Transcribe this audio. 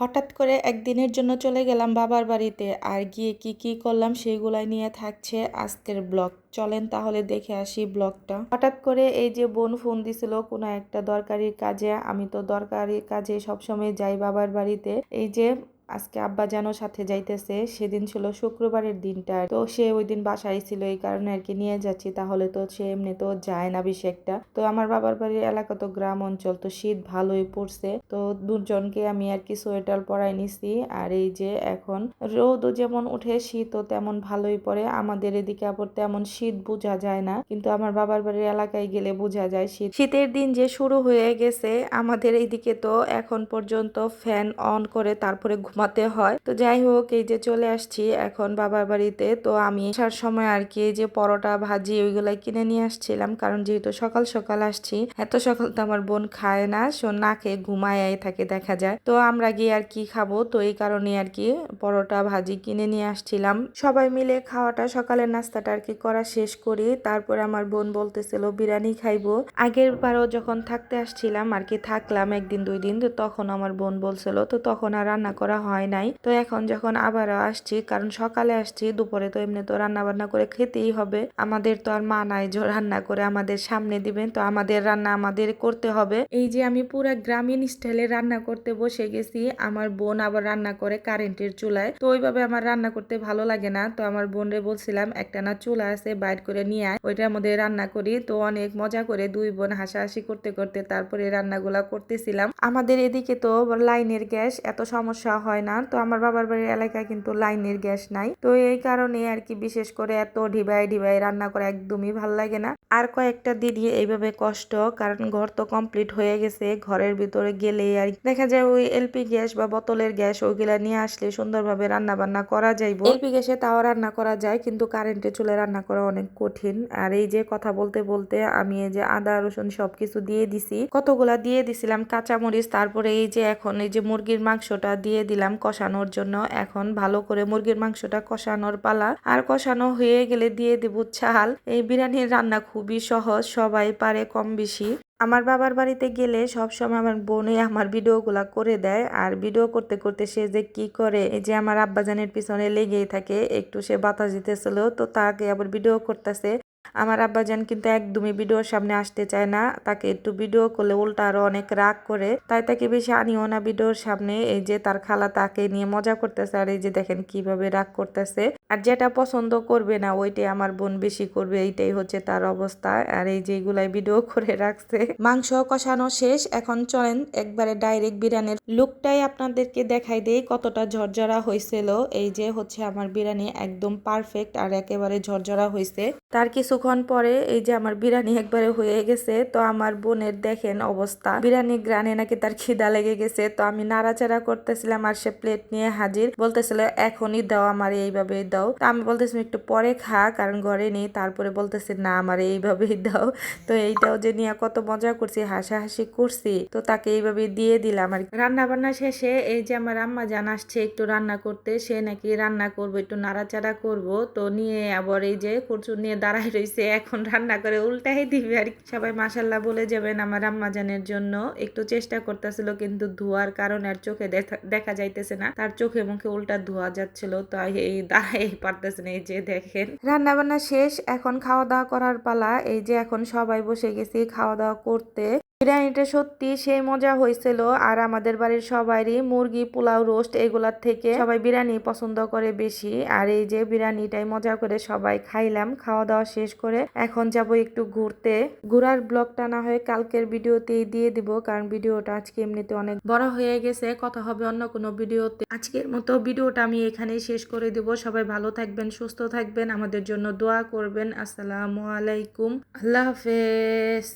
হঠাৎ করে একদিনের জন্য চলে গেলাম বাবার বাড়িতে। আর গিয়ে কি কি করলাম সেইগুলাই নিয়ে থাকছে আজকের ব্লগ। চলেন তাহলে দেখে আসি ব্লগটা। হঠাৎ করে এই যে বোন ফোন দিছিল কোনো একটা দরকারি কাজে, আমি তো দরকারি কাজে সবসময় যাই বাবার বাড়িতে। এই যে আজকে আব্বা যেন সাথে যাইতেছে, সেদিন ছিল শুক্রবারের দিনটা। তো সে ওই দিন বাসায় ছিল, এই কারণে আর কি নিয়ে যাচ্ছি। তাহলে তো সে এমনি তো যায় না বেশি একটা। তো আমার বাবার বাড়ির এলাকা তো গ্রাম অঞ্চল, তো শীত ভালোই পড়ছে। তো দুজনকে আমি আর কি সোয়েটার পরাই নিছি। আর এই যে এখন রোদও যেমন উঠে শীতও তেমন ভালোই পড়ে। আমাদের এদিকে আবার তেমন শীত বোঝা যায় না। কিন্তু আমার বাবার বাড়ির এলাকায় গেলে বোঝা যায় শীত। শীতের দিন যে শুরু হয়ে গেছে, আমাদের এইদিকে তো এখন পর্যন্ত ফ্যান অন করে তারপরে ঘুমাতে হয়। তো যাই হোক, এই যে চলে আসছি এখন বাবার বাড়িতে। তো আমি আসার সময় আর কি যে পরোটা, ভাজি ওইগুলা কিনে নিয়ে আসছিলাম। কারণ যেহেতু সকাল সকাল আসছি, এত সকাল তো আমার বোন খায় না। সো না খেয়ে ঘুমায় থাকে দেখা যায়। তো আমরা গিয়ে আর কি খাব? তো এই কারণে আর কি পরোটা, ভাজি কিনে নিয়ে আসছিলাম। সবাই মিলে খাওয়াটা, সকালের নাস্তাটা আর কি করা শেষ করি। তারপরে আমার বোন বলতেছিল, বিরিয়ানি খাইবো। আগের বারও যখন থাকতে আসছিলাম, আর কি থাকলাম একদিন, দুই দিন, তো তখন আমার বোন বলছিল, তো তখন আর রান্না করা হয় নাই। তো এখন যখন আবারও আসছি, কারণ সকালে আসছি, দুপুরে তো এমনি তো রান্না বান্না করে খেতেই হবে। আমাদের তো আর মা নাই যে রান্না করে আমাদের সামনে দিবেন, তো আমাদের রান্না আমাদের করতে হবে। এই যে আমি পুরো গ্রামীণ স্টাইলে রান্না করতে বসে গেছি, আমার বোন আবার রান্না করে কারেন্টের চুলায়। তো ওইভাবে আমার রান্না করতে ভালো লাগে না। তো আমার বোনরে বলছিলাম, একটা না চুলা আছে, বাইর করে নিয়ে আয়, ওইটার মধ্যে রান্না করি। তো অনেক মজা করে দুই বোন হাসাহাসি করতে করতে তারপরে রান্নাগুলা করতেছিলাম। আমাদের এদিকে তো লাইনের গ্যাস, এত সমস্যা হয় না। তো আমার বাবার বাড়ির এলাকায় কিন্তু লাইনের গ্যাস নাই। তো এই কারণে আর কি বিশেষ করে এত ঢিবাই ঢিবাই রান্না করা একদমই ভালো লাগে না। আর কয়েকটা দিনই এইভাবে কষ্ট, কারণ ঘর তো কমপ্লিট হয়ে গেছে, ঘরের ভিতরে গেলেই আর দেখা যায় ওই এলপি গ্যাস বা বোতলের গ্যাস ওইগুলা নিয়ে আসলে সুন্দরভাবে রান্না বান্না করা যাইব। এলপি গ্যাসে তাও রান্না করা যায়, কিন্তু কারেন্টে চুলে রান্না করা অনেক কঠিন। আর এই যে কথা বলতে বলতে আমি এই যে আদা, রসুন সবকিছু দিয়ে দিছি। কতগুলা দিয়ে দিছিলাম, কাঁচামরিচ, তারপরে এই যে এখন এই যে মুরগির মাংসটা দিয়ে দিলাম। কষানোর জন্য। এখন ভালো করে মুরগির মাংসটা কষানোর পালা। আর কষানো হয়ে গেলে দিয়ে দেবো চাল। এই বিরিয়ানির রান্না খুবই সহজ, সবাই পারে কম বেশি আমার বাবার বাড়িতে গেলে সব সময় আমার বোনে আমার ভিডিওগুলা করে দেয়। আর ভিডিও করতে করতে সে যে কি করে, এই যে আমার আব্বাজানের পিছনে লেগেই থাকে, একটু সে বাতাস দিতেছিল, তো তাকে আবার ভিডিও করতেছে। আমার আব্বাজান কিন্তু একদমই ভিডিওর সামনে আসতে চায় না। তাকে একটু ভিডিও করলে উল্টা আরও অনেক রাগ করে। তাই তাকে বেশি আনিও না ভিডিওর সামনে। এই যে তার খালা তাকে নিয়ে মজা করতেছে। আর এই যে দেখেন কীভাবে রাগ করতেছে। আর যেটা পছন্দ করবে না, ওইটাই আমার বোন বেশি করবে, এইটাই হচ্ছে তার অবস্থা। আর এই যে এগুলাই ভিডিও করে রাখছে। মাংস কষানো শেষ, এখন চলেন একবারে ডাইরেক্ট বিরিয়ানির লুকটাই আপনাদেরকে দেখাই দেই, কতটা ঝরঝরা হয়েছিল। এই যে হচ্ছে আমার বিরিয়ানি একদম পারফেক্ট আর একেবারে ঝরঝরা হয়েছে। তার কিছুক্ষণ পরে এই যে আমার বিরিয়ানি একবারে হয়ে গেছে, তো আমার বোনের দেখেন অবস্থা। বিরিয়ানি গ্রানে নাকি তার খিদা লেগে গেছে, তো আমি নাড়াচাড়া করতেছিলাম আর সে প্লেট নিয়ে হাজির। বলতেছিল, এখনই দাও আমার, এইভাবে দাও। তো আমি বলতেছিলাম একটু পরে খা, কারণ ঘরে নেই। তারপরে বলতেছে, না, আমার এইভাবেই দাও। তো এইটাও যে নিয়ে কত মজা করছি, হাসাহাসি করছি। তো তাকে এইভাবে দিয়ে দিলাম আর রান্না বান্না শেষে এই যে আমার আম্মা জান আসছে একটু রান্না করতে, সে নাকি রান্না করব, একটু নাড়াচাড়া করব। তো নিয়ে আবার এই যে কচুর নিয়ে দাঁড়াই রয়েছে এখন রান্না করে উল্টাই দিবে আর। সবাই মাসাল্লাহ বলে যাবেন আমার আম্মা জানের জন্য। একটু চেষ্টা করতেছিল, কিন্তু ধোয়ার কারণে আর চোখে দেখা- দেখা যাইতেছে না। তার চোখে মুখে উল্টা ধোয়া যাচ্ছিল। তো এই দাঁড়াই পারতেছে না এই যে দেখেন। রান্নাবান্না শেষ, এখন খাওয়া দাওয়া করার পালা। এই যে এখন সবাই বসে গেছি খাওয়া দাওয়া করতে। বিরিয়ানিটা সত্যি সেই মজা হয়েছিল। আর আমাদের বাড়ির সবারই মুরগি, পোলাও, রোস্ট এগুলার থেকে সবাই বিরিয়ানি পছন্দ করে বেশি। আর এই যে বিরিয়ানিটাই মজা করে সবাই খাইলাম খাওয়া দাওয়া শেষ করে এখন যাব একটু ঘুরতে। ঘোরার ব্লগটা না হয় কালকের ভিডিওতেই দিয়ে দিব, কারণ ভিডিওটা আজকে এমনিতে অনেক বড় হয়ে গেছে, কথা হবে অন্য কোনো ভিডিওতে। আজকের মতো ভিডিওটা আমি এখানেই শেষ করে দিব। সবাই ভালো থাকবেন, সুস্থ থাকবেন, আমাদের জন্য দোয়া করবেন। আসসালামু আলাইকুম, আল্লাহ হাফেজ।